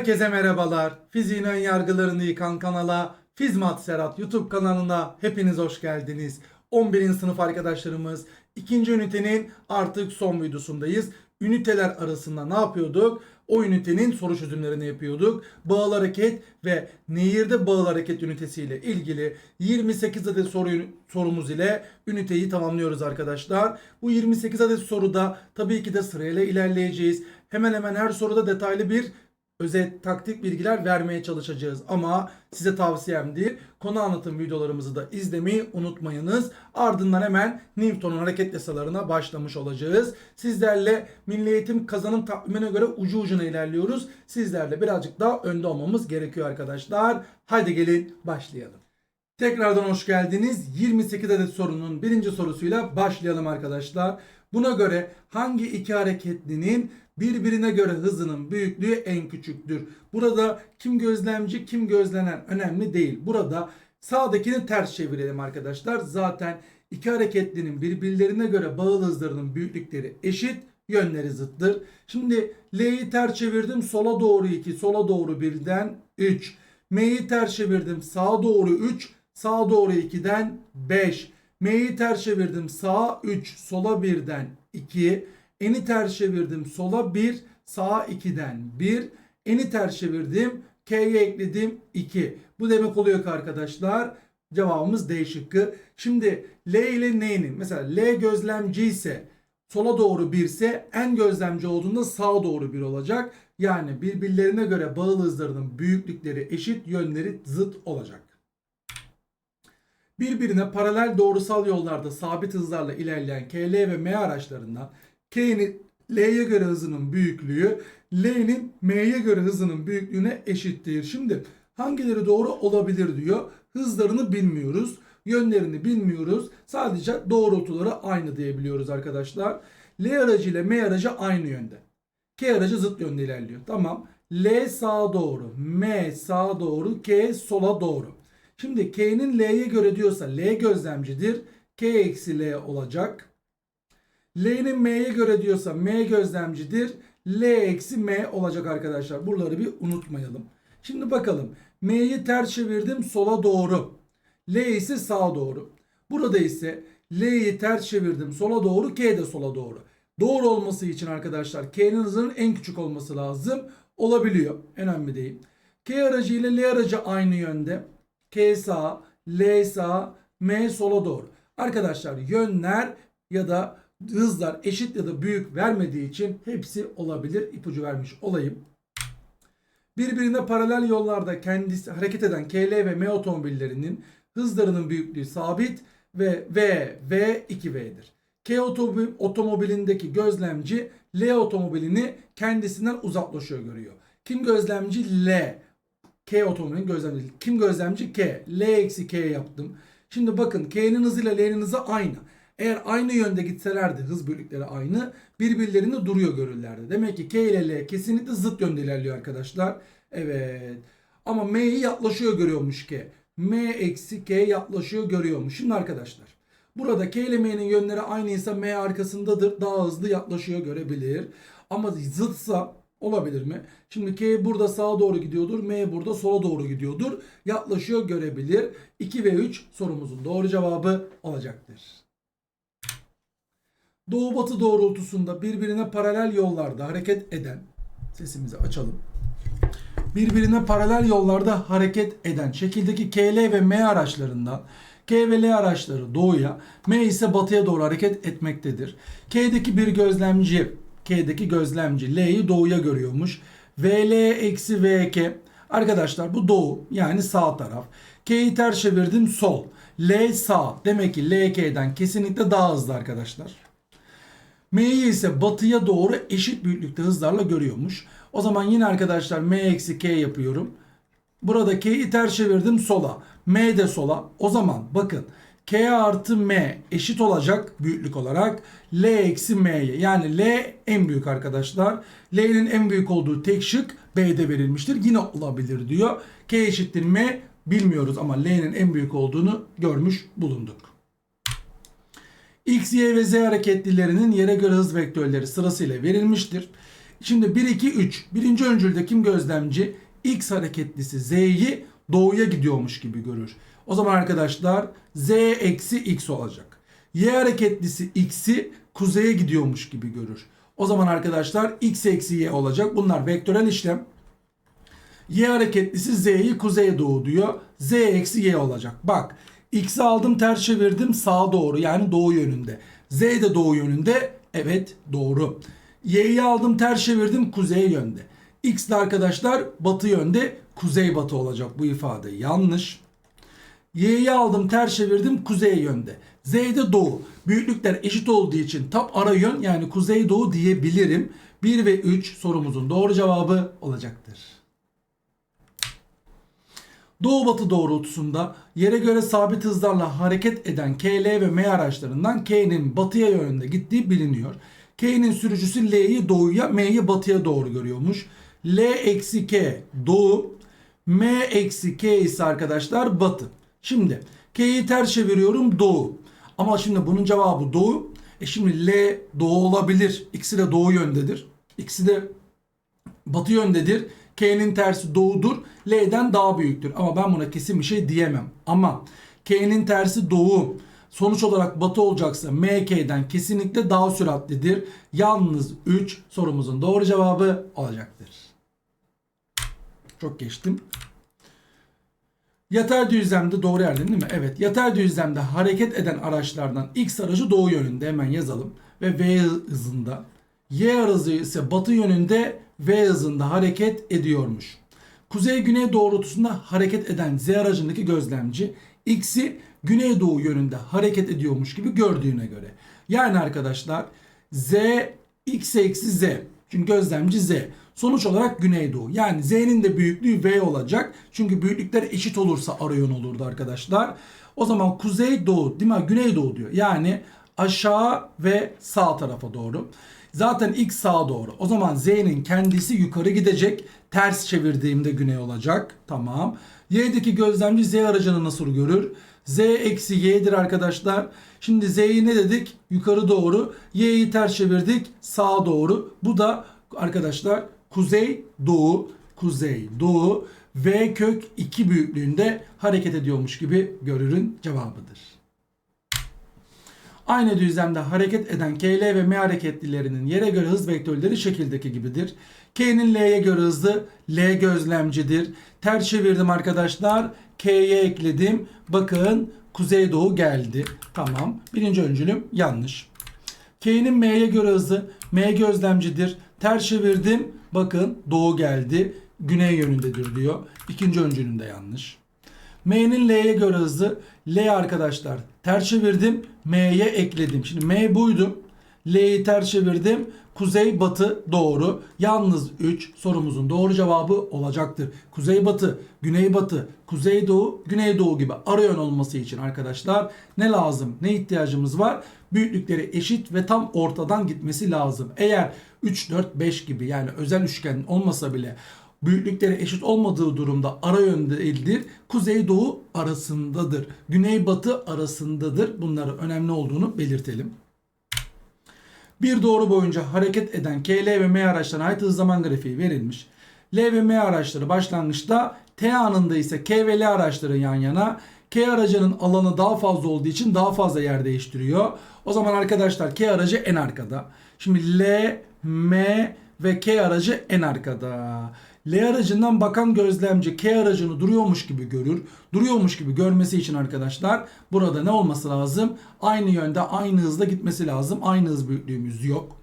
Herkese merhabalar. Fiziğin ön yargılarını yıkan kanala Fizmat Serhat YouTube kanalına hepiniz hoş geldiniz. 11. sınıf arkadaşlarımız ikinci ünitenin artık son videosundayız. Üniteler arasında ne yapıyorduk? O ünitenin soru çözümlerini yapıyorduk. Bağıl hareket ve nehirde bağıl hareket ünitesiyle ilgili 28 adet soru sorumuz ile üniteyi tamamlıyoruz arkadaşlar. Bu 28 adet soruda tabii ki de sırayla ilerleyeceğiz. Hemen hemen her soruda detaylı bir özet taktik bilgiler vermeye çalışacağız. Ama size tavsiyem değil. Konu anlatım videolarımızı da izlemeyi unutmayınız. Ardından hemen Newton'un hareket yasalarına başlamış olacağız. Sizlerle Milli Eğitim kazanım takvimine göre ucu ucuna ilerliyoruz. Sizlerle birazcık daha önde olmamız gerekiyor arkadaşlar. Haydi gelin başlayalım. Tekrardan hoş geldiniz. 28 adet sorunun birinci sorusuyla başlayalım arkadaşlar. Buna göre hangi iki hareketlinin birbirine göre hızının büyüklüğü en küçüktür? Burada kim gözlemci kim gözlenen önemli değil. Burada sağdakini ters çevirelim arkadaşlar. Zaten iki hareketlinin birbirlerine göre bağıl hızlarının büyüklükleri eşit yönleri zıttır. Şimdi L'yi ters çevirdim sola doğru 2 sola doğru 1'den 3. M'yi ters çevirdim sağa doğru 3 sağa doğru 2'den 5. M'yi ters çevirdim sağa 3 sola 1'den 2. Eni ters çevirdim sola 1 sağa 2'den 1. Eni ters çevirdim K'ye ekledim 2. Bu demek oluyor ki arkadaşlar cevabımız D şıkkı. Şimdi L ile N'nin mesela L gözlemci ise sola doğru 1 ise en gözlemci olduğunda sağa doğru 1 olacak. Yani birbirlerine göre bağıl hızlarının büyüklükleri eşit yönleri zıt olacak. Birbirine paralel doğrusal yollarda sabit hızlarla ilerleyen KL ve M araçlarından K'nin L'ye göre hızının büyüklüğü L'nin M'ye göre hızının büyüklüğüne eşittir. Şimdi hangileri doğru olabilir diyor. Hızlarını bilmiyoruz. Yönlerini bilmiyoruz. Sadece doğrultuları aynı diyebiliyoruz arkadaşlar. L aracı ile M aracı aynı yönde. K aracı zıt yönde ilerliyor. Tamam. L sağa doğru, M sağa doğru, K sola doğru. Şimdi K'nin L'ye göre diyorsa L gözlemcidir. K eksi L olacak. L'nin M'ye göre diyorsa M gözlemcidir. L eksi M olacak arkadaşlar. Buraları bir unutmayalım. Şimdi bakalım. M'yi ters çevirdim sola doğru. L ise sağa doğru. Burada ise L'yi ters çevirdim sola doğru. K de sola doğru. Doğru olması için arkadaşlar K'nin hızının en küçük olması lazım. Olabiliyor. Önemli değil. K aracı ile L aracı aynı yönde. K sağ, L sağ, M sola doğru. Arkadaşlar yönler ya da hızlar eşit ya da büyük vermediği için hepsi olabilir. İpucu vermiş olayım. Birbirine paralel yollarda kendisi hareket eden KL ve M otomobillerinin hızlarının büyüklüğü sabit ve V, V 2V'dir. K otomobilindeki gözlemci L otomobilini kendisinden uzaklaşıyor görüyor. Kim gözlemci? L. K otomobilin gözlemci. Kim gözlemci? K. L eksi K yaptım. Şimdi bakın K'nin hızıyla L'nin hızı aynı. Eğer aynı yönde gitselerdi hız büyüklükleri aynı birbirlerini duruyor görürlerdi. Demek ki K ile L kesinlikle zıt yönde ilerliyor arkadaşlar. Evet. Ama M'yi yaklaşıyor görüyormuş K. M eksi K yaklaşıyor görüyormuş. Şimdi arkadaşlar. Burada K ile M'nin yönleri aynıysa M arkasındadır. Daha hızlı yaklaşıyor görebilir. Ama zıtsa olabilir mi? Şimdi K burada sağa doğru gidiyordur. M burada sola doğru gidiyordur. Yaklaşıyor görebilir. 2 ve 3 sorumuzun doğru cevabı olacaktır. Doğu batı doğrultusunda birbirine paralel yollarda hareket eden sesimizi açalım. Birbirine paralel yollarda hareket eden şekildeki KL ve M araçlarından K ve L araçları doğuya, M ise batıya doğru hareket etmektedir. K'deki bir gözlemci, K'deki gözlemci L'yi doğuya görüyormuş. VL eksi VK Arkadaşlar bu doğu yani sağ taraf. K'yi ters çevirdim sol. L sağ. Demek ki LK'den kesinlikle daha hızlı arkadaşlar. M'yi ise batıya doğru eşit büyüklükte hızlarla görüyormuş. O zaman yine arkadaşlar M eksi K yapıyorum. Burada K'yi ters çevirdim sola. M de sola. O zaman bakın K artı M eşit olacak büyüklük olarak L eksi M'ye. Yani L en büyük arkadaşlar. L'nin en büyük olduğu tek şık B'de verilmiştir. Yine olabilir diyor. K eşittir M bilmiyoruz ama L'nin en büyük olduğunu görmüş bulunduk. X, Y ve Z hareketlilerinin yere göre hız vektörleri sırasıyla verilmiştir. Şimdi 1 2 3. Birinci öncülde kim gözlemci? X hareketlisi Z'yi doğuya gidiyormuş gibi görür. O zaman arkadaşlar Z eksi X olacak. Y hareketlisi X'i kuzeye gidiyormuş gibi görür. O zaman arkadaşlar X eksi Y olacak. Bunlar vektörel işlem. Y hareketlisi Z'yi kuzeye doğu diyor. Z eksi Y olacak. Bak X'i aldım ters çevirdim sağa doğru yani doğu yönünde. Z de doğu yönünde. Evet doğru. Y'yi aldım ters çevirdim kuzey yönde. X de arkadaşlar batı yönde kuzey batı olacak bu ifade yanlış. Y'yi aldım ters çevirdim kuzey yönde. Z'de doğu. Büyüklükler eşit olduğu için tam ara yön yani kuzey doğu diyebilirim. 1 ve 3 sorumuzun doğru cevabı olacaktır. Doğu batı doğrultusunda yere göre sabit hızlarla hareket eden KL ve M araçlarından K'nin batıya yönünde gittiği biliniyor. K'nin sürücüsü L'yi doğuya, M'yi batıya doğru görüyormuş. L eksi K doğu, M eksi K ise arkadaşlar batı. Şimdi K'yi ters çeviriyorum doğu. Ama şimdi bunun cevabı doğu. E şimdi L doğu olabilir. İkisi de doğu yöndedir. İkisi de batı yöndedir. K'nin tersi doğudur. L'den daha büyüktür. Ama ben buna kesin bir şey diyemem. Ama K'nin tersi doğu. Sonuç olarak batı olacaksa MK'den kesinlikle daha süratlidir. Yalnız 3 sorumuzun doğru cevabı olacaktır. Çok geçtim. Yatay düzlemde doğru yerden değil mi? Evet. Yatay düzlemde hareket eden araçlardan X aracı doğu yönünde hemen yazalım. Ve V hızında. Y aracı ise batı yönünde V hızında hareket ediyormuş. Kuzey-güney doğrultusunda hareket eden Z aracındaki gözlemci X'i güneydoğu yönünde hareket ediyormuş gibi gördüğüne göre. Yani arkadaşlar Z X eksi Z. Çünkü gözlemci Z. Sonuç olarak güneydoğu. Yani Z'nin de büyüklüğü V olacak. Çünkü büyüklükler eşit olursa arayon olurdu arkadaşlar. O zaman kuzey doğu değil mi? Güneydoğu diyor. Yani aşağı ve sağ tarafa doğru. Zaten X sağa doğru. O zaman Z'nin kendisi yukarı gidecek. Ters çevirdiğimde güney olacak. Tamam. Y'deki gözlemci Z aracını nasıl görür? Z eksi Y'dir arkadaşlar. Şimdi Z'yi ne dedik? Yukarı doğru. Y'yi ters çevirdik. Sağa doğru. Bu da arkadaşlar kuzey doğu. Kuzey doğu. V kök 2 büyüklüğünde hareket ediyormuş gibi görürün cevabıdır. Aynı düzlemde hareket eden KL ve M hareketlilerinin yere göre hız vektörleri şekildeki gibidir. K'nin L'ye göre hızı L gözlemcidir. Ters çevirdim arkadaşlar. K'ye ekledim. Bakın kuzeydoğu geldi. Tamam. Birinci öncülüm yanlış. K'nin M'ye göre hızı M gözlemcidir. Ters çevirdim. Bakın doğu geldi. Güney yönündedir diyor. İkinci öncülüm de yanlış. M'nin L'ye göre hızı L arkadaşlar ters çevirdim. M'ye ekledim. Şimdi M buydu. L'yi ters çevirdim. Kuzey batı doğru. Yalnız 3 sorumuzun doğru cevabı olacaktır. Kuzey batı, güney batı, kuzey doğu, güney doğu gibi ara yön olması için arkadaşlar ne lazım? Ne ihtiyacımız var? Büyüklükleri eşit ve tam ortadan gitmesi lazım. Eğer 3 4 5 gibi yani özel üçgen olmasa bile büyüklükleri eşit olmadığı durumda ara yönde değildir. Kuzey doğu arasındadır. Güney batı arasındadır. Bunların önemli olduğunu belirtelim. Bir doğru boyunca hareket eden KL ve M araçlarına ait hız zaman grafiği verilmiş. L ve M araçları başlangıçta T anında ise K ve L araçları yan yana. K aracının alanı daha fazla olduğu için daha fazla yer değiştiriyor. O zaman arkadaşlar K aracı en arkada. Şimdi L, M ve K aracı en arkada. L aracından bakan gözlemci K aracını duruyormuş gibi görür. Duruyormuş gibi görmesi için arkadaşlar burada ne olması lazım? Aynı yönde aynı hızla gitmesi lazım. Aynı hız büyüklüğümüz yok.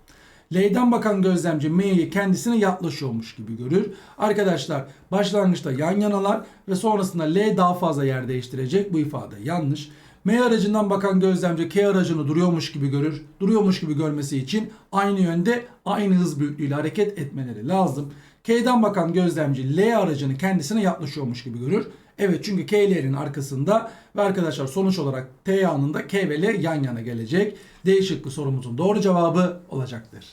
L'den bakan gözlemci M'ye kendisine yaklaşıyormuş gibi görür. Arkadaşlar başlangıçta yan yanalar ve sonrasında L daha fazla yer değiştirecek. Bu ifade yanlış. M aracından bakan gözlemci K aracını duruyormuş gibi görür. Duruyormuş gibi görmesi için aynı yönde aynı hız büyüklüğüyle hareket etmeleri lazım. K'den bakan gözlemci L aracını kendisine yaklaşıyormuş gibi görür. Evet çünkü K'lerin arkasında ve arkadaşlar sonuç olarak T anında K ve L yan yana gelecek. D şıkkı sorumuzun doğru cevabı olacaktır.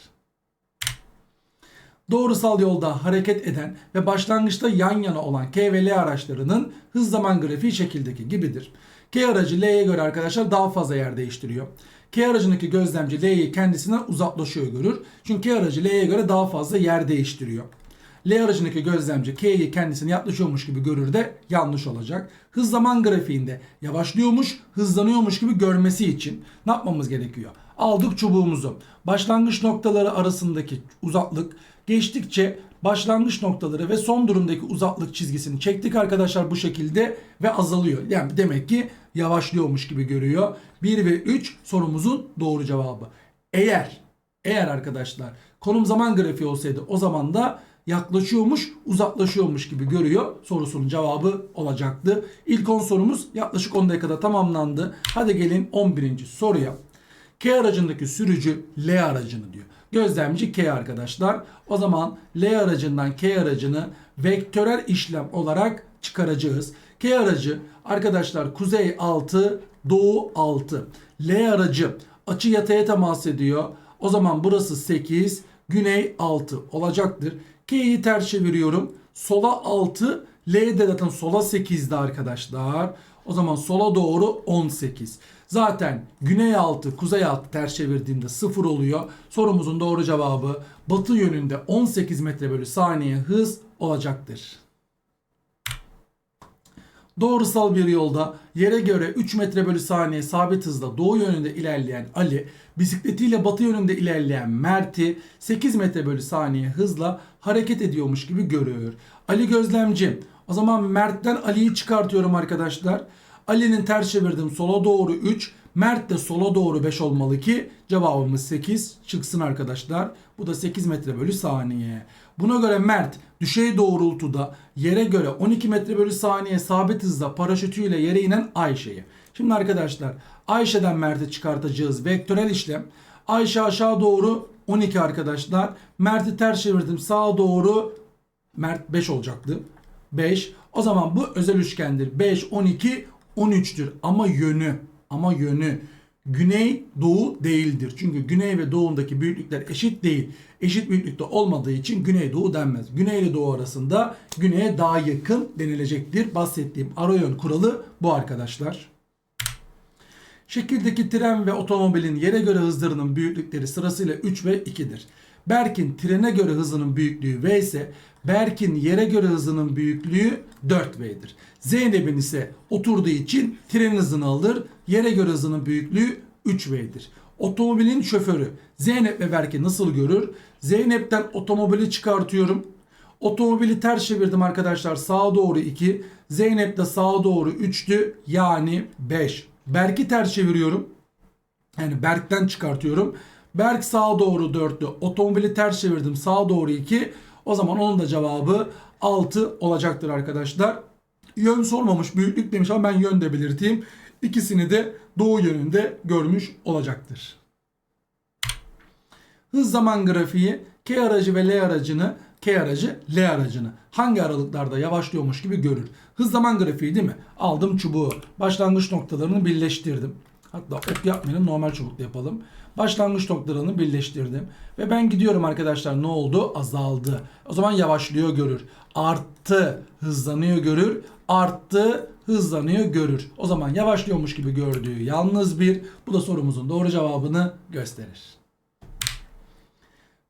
Doğrusal yolda hareket eden ve başlangıçta yan yana olan K ve L araçlarının hız zaman grafiği şekildeki gibidir. K aracı L'ye göre arkadaşlar daha fazla yer değiştiriyor. K aracındaki gözlemci L'yi kendisinden uzaklaşıyor görür. Çünkü K aracı L'ye göre daha fazla yer değiştiriyor. L aracındaki gözlemci K'yi kendisine yaklaşıyormuş gibi görür de yanlış olacak. Hız zaman grafiğinde yavaşlıyormuş, hızlanıyormuş gibi görmesi için ne yapmamız gerekiyor? Aldık çubuğumuzu. Başlangıç noktaları arasındaki uzaklık geçtikçe başlangıç noktaları ve son durumdaki uzaklık çizgisini çektik arkadaşlar bu şekilde ve azalıyor. Yani demek ki yavaşlıyormuş gibi görüyor. 1 ve 3 sorumuzun doğru cevabı. Eğer eğer arkadaşlar konum zaman grafiği olsaydı o zaman da yaklaşıyormuş, uzaklaşıyormuş gibi görüyor sorusunun cevabı olacaktı. İlk 10 sorumuz yaklaşık 10 dakikada tamamlandı. Hadi gelin 11. soruya. K aracındaki sürücü L aracını diyor. Gözlemci K arkadaşlar. O zaman L aracından K aracını vektörel işlem olarak çıkaracağız. K aracı arkadaşlar kuzey 6, doğu 6. L aracı açı yataya temas ediyor. O zaman burası 8, güney 6 olacaktır. K'yi ters çeviriyorum. Sola 6, L'de zaten sola 8'di arkadaşlar. O zaman sola doğru 18. Zaten güney 6, kuzey 6 ters çevirdiğimde 0 oluyor. Sorumuzun doğru cevabı batı yönünde 18 metre bölü saniye hız olacaktır. Doğrusal bir yolda yere göre 3 metre bölü saniye sabit hızla doğu yönünde ilerleyen Ali, bisikletiyle batı yönünde ilerleyen Mert'i 8 metre bölü saniye hızla hareket ediyormuş gibi görüyor. Ali gözlemci. O zaman Mert'ten Ali'yi çıkartıyorum arkadaşlar. Ali'nin ters çevirdim sola doğru 3, Mert de sola doğru 5 olmalı ki cevabımız 8 çıksın arkadaşlar. Bu da 8 metre bölü saniye. Buna göre Mert düşey doğrultuda yere göre 12 metre bölü saniye sabit hızla paraşütüyle yere inen Ayşe'yi. Şimdi arkadaşlar Ayşe'den Mert'i çıkartacağız vektörel işlem. Ayşe aşağı doğru 12 arkadaşlar. Mert'i ters çevirdim sağa doğru Mert 5 olacaktı. 5. O zaman bu özel üçgendir. 5, 12, 13'tür. Ama yönü, ama yönü güney doğu değildir. Çünkü güney ve doğundaki büyüklükler eşit değil. Eşit büyüklükte olmadığı için güney doğu denmez. Güney ile doğu arasında güneye daha yakın denilecektir. Bahsettiğim ara yön kuralı bu arkadaşlar. Şekildeki tren ve otomobilin yere göre hızlarının büyüklükleri sırasıyla 3 ve 2'dir. Berk'in trene göre hızının büyüklüğü V ise Berk'in yere göre hızının büyüklüğü 4V'dir. Zeynep'in ise oturduğu için tren hızını alır. Yere göre hızının büyüklüğü 3V'dir. Otomobilin şoförü Zeynep ve Berk'i nasıl görür? Zeynep'ten otomobili çıkartıyorum. Otomobili ters çevirdim arkadaşlar. Sağa doğru 2. Zeynep de sağa doğru 3'tü. Yani 5. Berk'i ters çeviriyorum. Yani Berk'ten çıkartıyorum. Berk sağa doğru 4'tü. Otomobili ters çevirdim. Sağa doğru 2. O zaman onun da cevabı 6 olacaktır arkadaşlar. Yön sormamış büyüklük demiş ama ben yön de belirteyim. İkisini de doğu yönünde görmüş olacaktır. Hız zaman grafiği K aracı ve L aracını K aracı L aracını hangi aralıklarda yavaşlıyormuş gibi görür. Hız zaman grafiği değil mi? Aldım çubuğu. Başlangıç noktalarını birleştirdim. Hatta ok yapmayalım normal çubukla yapalım. Başlangıç noktalarını birleştirdim. Ve ben gidiyorum arkadaşlar ne oldu? Azaldı. O zaman yavaşlıyor görür. Arttı hızlanıyor görür. Arttı hızlanıyor görür. O zaman yavaşlıyormuş gibi gördüğü yalnız bir. Bu da sorumuzun doğru cevabını gösterir.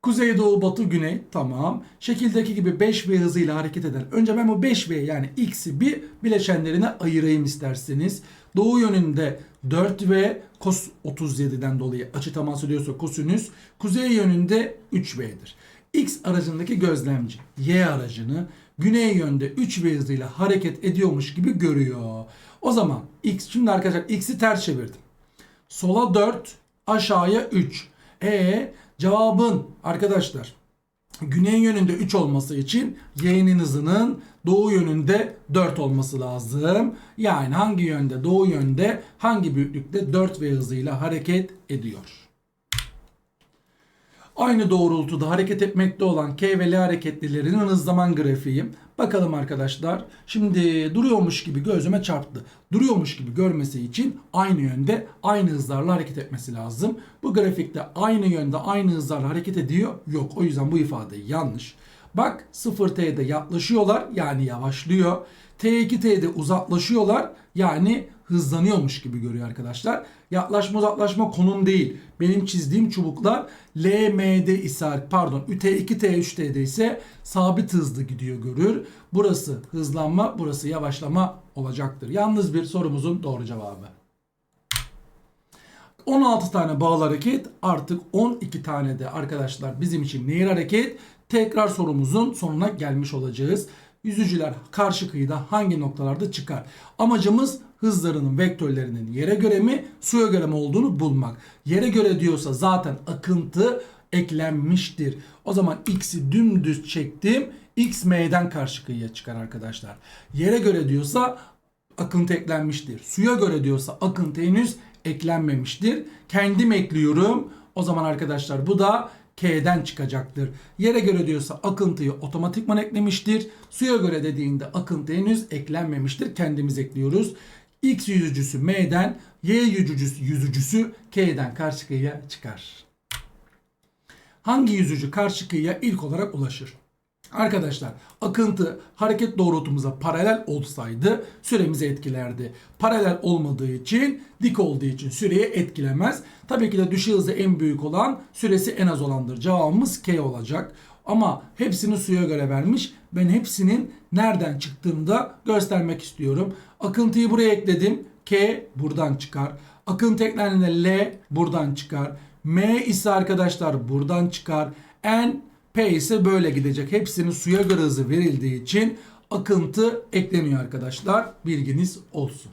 Kuzey, doğu, batı, güney tamam. Şekildeki gibi 5V hızıyla hareket eden. Önce ben bu 5V yani x'i bir bileşenlerine ayırayım isterseniz. Doğu yönünde 4V cos 37'den dolayı açı temas ediyorsa kosinüs. Kuzey yönünde 3V'dir. X aracındaki gözlemci Y aracını güney yönde 3V hızıyla hareket ediyormuş gibi görüyor. O zaman X şimdi arkadaşlar X'i ters çevirdim. Sola 4, aşağıya 3. E cevabın arkadaşlar güney yönünde 3 olması için y'nin hızının doğu yönünde 4 olması lazım. Yani hangi yönde doğu yönde hangi büyüklükte 4 v hızıyla hareket ediyor. Aynı doğrultuda hareket etmekte olan K ve L hareketlilerinin hız zaman grafiği. Bakalım arkadaşlar. Şimdi duruyormuş gibi gözüme çarptı. Duruyormuş gibi görmesi için aynı yönde aynı hızlarla hareket etmesi lazım. Bu grafikte aynı yönde aynı hızlarla hareket ediyor. Yok o yüzden bu ifade yanlış. Bak 0T'de yaklaşıyorlar yani yavaşlıyor. T2T'de uzaklaşıyorlar. Yani hızlanıyormuş gibi görüyor arkadaşlar. Yaklaşma uzaklaşma konum değil. Benim çizdiğim çubuklar LM'de ise pardon T2 T3T'de ise sabit hızlı gidiyor görür. Burası hızlanma, burası yavaşlama olacaktır. Yalnız bir sorumuzun doğru cevabı. 16 tane bağlı hareket artık 12 tane de arkadaşlar bizim için nehir hareket. Tekrar sorumuzun sonuna gelmiş olacağız. Yüzücüler karşı kıyıda hangi noktalarda çıkar? Amacımız hızlarının vektörlerinin yere göre mi suya göre mi olduğunu bulmak. Yere göre diyorsa zaten akıntı eklenmiştir. O zaman x'i dümdüz çektim. x m'den karşı kıyıya çıkar arkadaşlar. Yere göre diyorsa akıntı eklenmiştir. Suya göre diyorsa akıntı henüz eklenmemiştir. Kendim ekliyorum. O zaman arkadaşlar bu da K'den çıkacaktır. Yere göre diyorsa akıntıyı otomatikman eklemiştir. Suya göre dediğinde akıntı henüz eklenmemiştir. Kendimiz ekliyoruz. X yüzücüsü M'den, Y yüzücüsü, yüzücüsü K'den karşı kıyıya çıkar. Hangi yüzücü karşı kıyıya ilk olarak ulaşır? Arkadaşlar akıntı hareket doğrultumuza paralel olsaydı süremizi etkilerdi. Paralel olmadığı için dik olduğu için süreyi etkilemez. Tabii ki de düşey hızı en büyük olan süresi en az olandır. Cevabımız K olacak. Ama hepsini suya göre vermiş. Ben hepsinin nereden çıktığını da göstermek istiyorum. Akıntıyı buraya ekledim. K buradan çıkar. Akıntı eklendiğinde L buradan çıkar. M ise arkadaşlar buradan çıkar. N P ise böyle gidecek. Hepsinin suya göre hızı verildiği için akıntı ekleniyor arkadaşlar. Bilginiz olsun.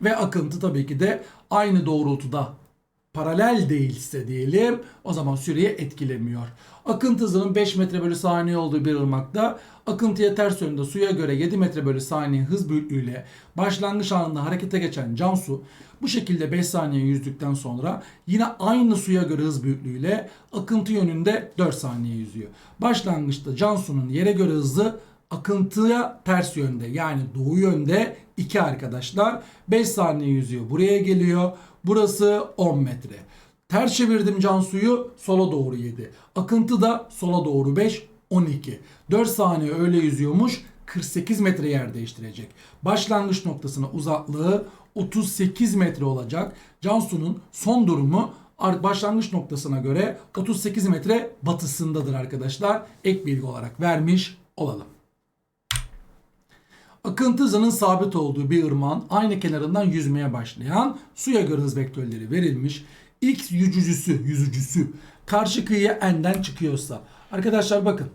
Ve akıntı tabii ki de aynı doğrultuda paralel değilse diyelim o zaman süreyi etkilemiyor. Akıntı hızının 5 metre bölü saniye olduğu bir ırmakta akıntıya ters yönde suya göre 7 metre bölü saniye hız büyüklüğüyle başlangıç anında harekete geçen Cansu bu şekilde 5 saniye yüzdükten sonra yine aynı suya göre hız büyüklüğüyle akıntı yönünde 4 saniye yüzüyor. Başlangıçta Cansu'nun yere göre hızı akıntıya ters yönde yani doğu yönde 2 arkadaşlar 5 saniye yüzüyor buraya geliyor. Burası 10 metre. Ters çevirdim Cansu'yu sola doğru 7. Akıntı da sola doğru 5 12. 4 saniye öyle yüzüyormuş 48 metre yer değiştirecek. Başlangıç noktasına uzaklığı 38 metre olacak. Cansu'nun son durumu başlangıç noktasına göre 38 metre batısındadır arkadaşlar. Ek bilgi olarak vermiş olalım. Akıntı hızının sabit olduğu bir ırmağın aynı kenarından yüzmeye başlayan suya göre hız vektörleri verilmiş. X yüzücüsü, yüzücüsü karşı kıyıya n'den çıkıyorsa. Arkadaşlar bakın.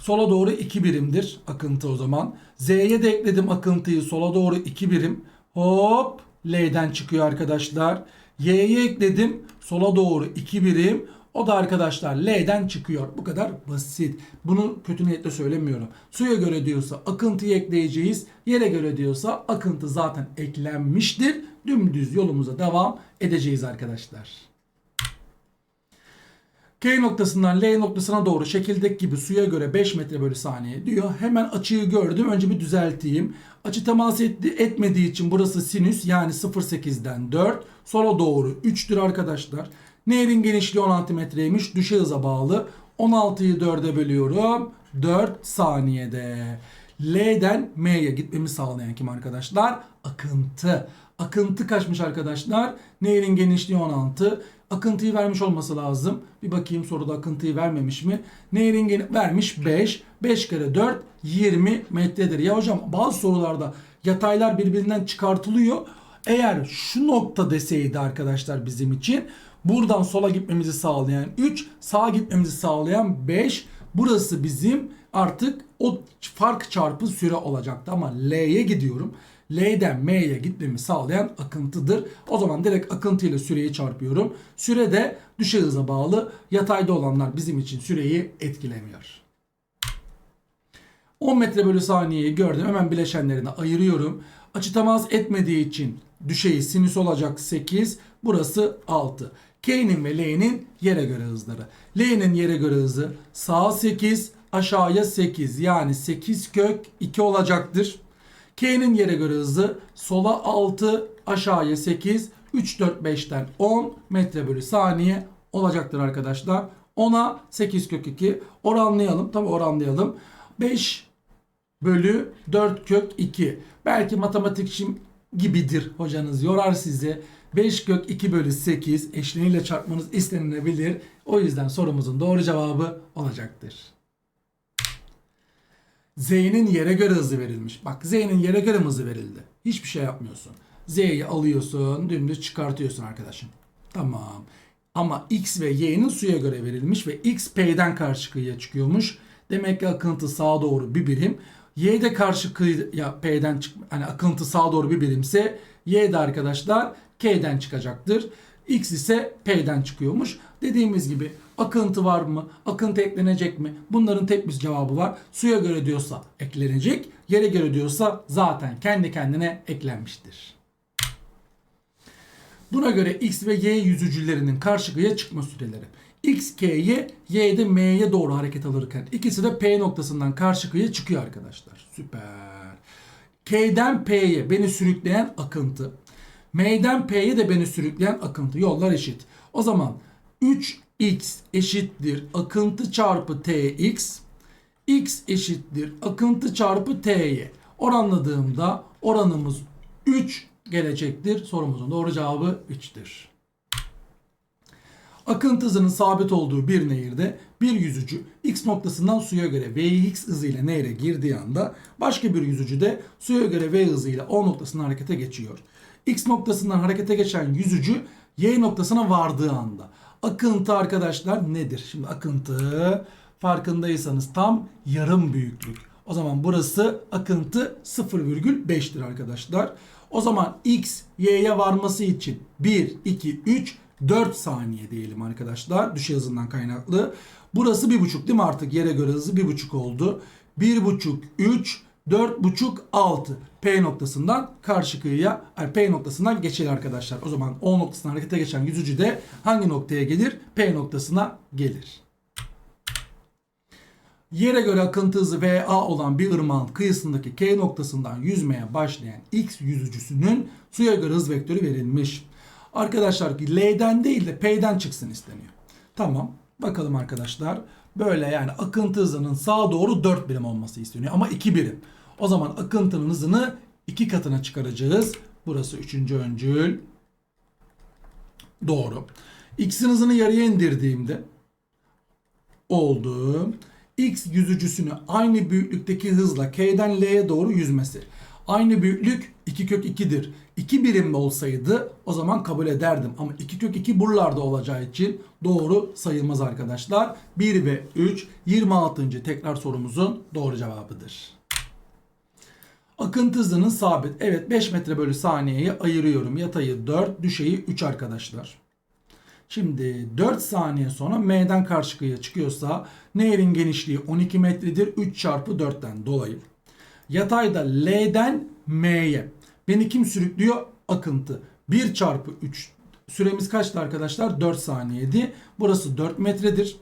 Sola doğru 2 birimdir akıntı o zaman. Z'ye de ekledim akıntıyı sola doğru 2 birim. Hop L'den çıkıyor arkadaşlar. Y'ye ekledim sola doğru 2 birim. O da arkadaşlar L'den çıkıyor. Bu kadar basit. Bunu kötü niyetle söylemiyorum. Suya göre diyorsa akıntıyı ekleyeceğiz. Yere göre diyorsa akıntı zaten eklenmiştir. Dümdüz yolumuza devam edeceğiz arkadaşlar. K noktasından L noktasına doğru şekildeki gibi suya göre 5 metre bölü saniye diyor. Hemen açıyı gördüm. Önce bir düzelteyim. Açı temas etti, etmediği için burası sinüs yani 0.8'den 4. Sola doğru 3'tür arkadaşlar. Nehrin genişliği 16 metreymiş. Düşey hıza bağlı. 16'yı 4'e bölüyorum. 4 saniyede. L'den M'ye gitmemi sağlayan kim arkadaşlar? Akıntı. Akıntı kaçmış arkadaşlar? Nehrin genişliği 16. Akıntıyı vermiş olması lazım. Bir bakayım soruda akıntıyı vermemiş mi? Nehrin gen- vermiş 5. 5 kere 4 20 metredir. Ya hocam bazı sorularda yataylar birbirinden çıkartılıyor. Eğer şu nokta deseydi arkadaşlar bizim için buradan sola gitmemizi sağlayan 3, sağa gitmemizi sağlayan 5. Burası bizim artık o fark çarpı süre olacaktı ama L'ye gidiyorum. L'den M'ye gitmemi sağlayan akıntıdır. O zaman direkt akıntı ile süreyi çarpıyorum. Süre de düşey hıza bağlı. Yatayda olanlar bizim için süreyi etkilemiyor. 10 metre bölü saniyeyi gördüm. Hemen bileşenlerine ayırıyorum. Açı temas etmediği için düşeyi sinüs olacak 8. Burası 6. K'nin ve L'nin yere göre hızları. L'nin yere göre hızı sağa 8 aşağıya 8 yani 8 kök 2 olacaktır. K'nin yere göre hızı sola 6 aşağıya 8 3 4 5'ten 10 metre bölü saniye olacaktır arkadaşlar. 10'a 8 kök 2 oranlayalım. Tabi oranlayalım. 5 bölü 4 kök 2. Belki matematikçi gibidir hocanız yorar sizi. 5 kök 2 bölü 8 eşleniyle çarpmanız istenilebilir. O yüzden sorumuzun doğru cevabı olacaktır. Z'nin yere göre hızı verilmiş. Bak Z'nin yere göre hızı verildi. Hiçbir şey yapmıyorsun. Z'yi alıyorsun, dümdüz çıkartıyorsun arkadaşım. Tamam. Ama X ve Y'nin suya göre verilmiş ve X P'den karşı kıyıya çıkıyormuş. Demek ki akıntı sağa doğru bir birim. Y de karşı kıyıya P'den çık hani akıntı sağa doğru bir birimse Y de arkadaşlar K'den çıkacaktır. X ise P'den çıkıyormuş. Dediğimiz gibi akıntı var mı? Akıntı eklenecek mi? Bunların tek bir cevabı var. Suya göre diyorsa eklenecek. Yere göre diyorsa zaten kendi kendine eklenmiştir. Buna göre X ve Y yüzücülerinin karşı kıyıya çıkma süreleri. X, K'ye, Y de M'ye doğru hareket alırken ikisi de P noktasından karşı kıyıya çıkıyor arkadaşlar. Süper. K'den P'ye beni sürükleyen akıntı. M'den P'ye de beni sürükleyen akıntı. Yollar eşit. O zaman 3x eşittir akıntı çarpı tx. x eşittir akıntı çarpı ty. Oranladığımda oranımız 3 gelecektir. Sorumuzun doğru cevabı 3'tür. Akıntı hızının sabit olduğu bir nehirde bir yüzücü x noktasından suya göre vx hızıyla nehre girdiği anda başka bir yüzücü de suya göre v hızıyla o noktasından harekete geçiyor. X noktasından harekete geçen yüzücü Y noktasına vardığı anda. Akıntı arkadaşlar nedir? Şimdi akıntı farkındaysanız tam yarım büyüklük. O zaman burası akıntı 0,5'tir arkadaşlar. O zaman X Y'ye varması için 1, 2, 3, 4 saniye diyelim arkadaşlar. Düşey hızından kaynaklı. Burası 1,5 değil mi artık yere göre hızı 1,5 oldu. 1,5, 3, 4,5, 6. P noktasından karşı kıyıya, yani P noktasından geçer arkadaşlar. O zaman O noktasından harekete geçen yüzücü de hangi noktaya gelir? P noktasına gelir. Yere göre akıntı hızı VA olan bir ırmağın kıyısındaki K noktasından yüzmeye başlayan X yüzücüsünün suya göre hız vektörü verilmiş. Arkadaşlar L'den değil de P'den çıksın isteniyor. Tamam. Bakalım arkadaşlar. Böyle yani akıntı hızının sağa doğru 4 birim olması isteniyor ama 2 birim. O zaman akıntının hızını 2 katına çıkaracağız. Burası 3. öncül. Doğru. X'in hızını yarıya indirdiğimde oldu. X yüzücüsünü aynı büyüklükteki hızla K'den L'ye doğru yüzmesi. Aynı büyüklük 2 kök 2'dir. 2 birim olsaydı o zaman kabul ederdim. Ama 2 kök 2 buralarda olacağı için doğru sayılmaz arkadaşlar. 1 ve 3 26. tekrar sorumuzun doğru cevabıdır. Akıntı hızının sabit. Evet 5 metre bölü saniyeye ayırıyorum. Yatayı 4, düşeyi 3 arkadaşlar. Şimdi 4 saniye sonra M'den karşı kıyıya çıkıyorsa nehrin genişliği 12 metredir 3 çarpı 4'ten dolayı. Yatayda L'den M'ye. Beni kim sürüklüyor? Akıntı. 1 çarpı 3. Süremiz kaçtı arkadaşlar? 4 saniyeydi. Burası 4 metredir.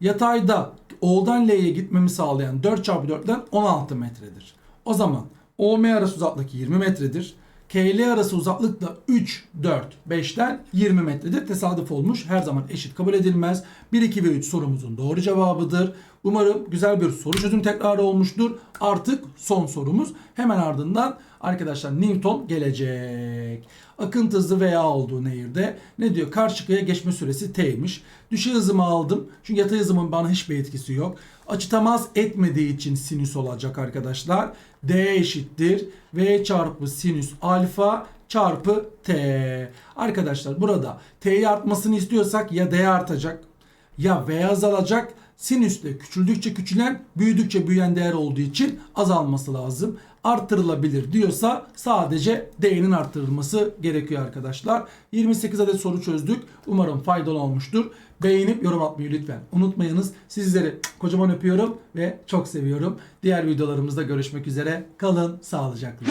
Yatayda O'dan L'ye gitmemi sağlayan 4 çarpı 4'ten 16 metredir. O zaman OM arası uzaklık 20 metredir. KL arası uzaklık da 3, 4, 5'ten 20 metredir. Tesadüf olmuş. Her zaman eşit kabul edilmez. 1, 2 ve 3 sorumuzun doğru cevabıdır. Umarım güzel bir soru çözüm tekrarı olmuştur. Artık son sorumuz. Hemen ardından arkadaşlar Newton gelecek. Akıntı hızı veya olduğu nehirde ne diyor? Karşı kıyıya geçme süresi t'ymiş. Düşey hızımı aldım. Çünkü yatay hızımın bana hiçbir etkisi yok. Açı temas etmediği için sinüs olacak arkadaşlar. D eşittir. V çarpı sinüs alfa çarpı T. Arkadaşlar burada T'yi artmasını istiyorsak ya D artacak ya V azalacak. Sinüs de küçüldükçe küçülen, büyüdükçe büyüyen değer olduğu için azalması lazım. Artırılabilir diyorsa sadece D'nin artırılması gerekiyor arkadaşlar. 28 adet soru çözdük. Umarım faydalı olmuştur. Beğenip yorum atmayı lütfen unutmayınız. Sizleri kocaman öpüyorum ve çok seviyorum. Diğer videolarımızda görüşmek üzere. Kalın sağlıcakla.